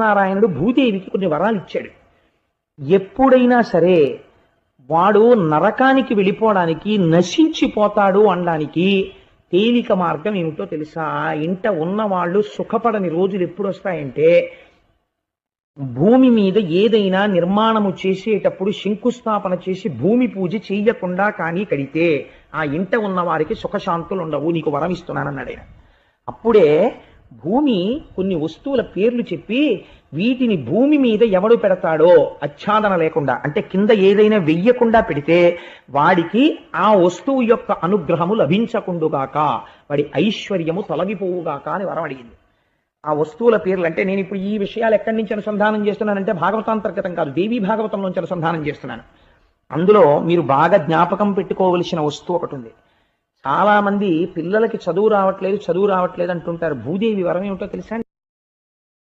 నారాయణుడు భూదేవికి కొన్ని వరాలు ఇచ్చాడు. ఎప్పుడైనా సరే వాడు నరకానికి వెళ్ళిపోవడానికి నశించిపోతాడు అనడానికి తేలిక మార్గం ఏమిటో తెలుసా? ఇంట ఉన్న వాళ్ళు సుఖపడని రోజులు ఎప్పుడు వస్తాయంటే భూమి మీద ఏదైనా నిర్మాణము చేసేటప్పుడు శంకుస్థాపన చేసి భూమి పూజ చేయకుండా కానీ కడితే ఆ ఇంట ఉన్న వారికి సుఖశాంతులు ఉండవు నీకు వరం ఇస్తున్నానన్నాడు ఆయన. అప్పుడే భూమి కొన్ని వస్తువుల పేర్లు చెప్పి వీటిని భూమి మీద ఎవడు పెడతాడో ఆచ్ఛాదన లేకుండా అంటే కింద ఏదైనా వెయ్యకుండా పెడితే వాడికి ఆ వస్తువు యొక్క అనుగ్రహము లభించకుండుగాక వాడి ఐశ్వర్యము తొలగిపోవుగాక అని వరం అడిగింది. ఆ వస్తువుల పేర్లు అంటే నేను ఇప్పుడు ఈ విషయాలు ఎక్కడి నుంచి అనుసంధానం చేస్తున్నానంటే భాగవతాంతర్గతం కాదు దేవీ భాగవతంలోంచి అనుసంధానం చేస్తున్నాను. అందులో మీరు బాగా జ్ఞాపకం పెట్టుకోవలసిన వస్తువు ఒకటి ఉంది. చాలా మంది పిల్లలకి చదువు రావట్లేదు చదువు రావట్లేదు అంటుంటారు. భూదేవి వరం ఏమిటో తెలుసా?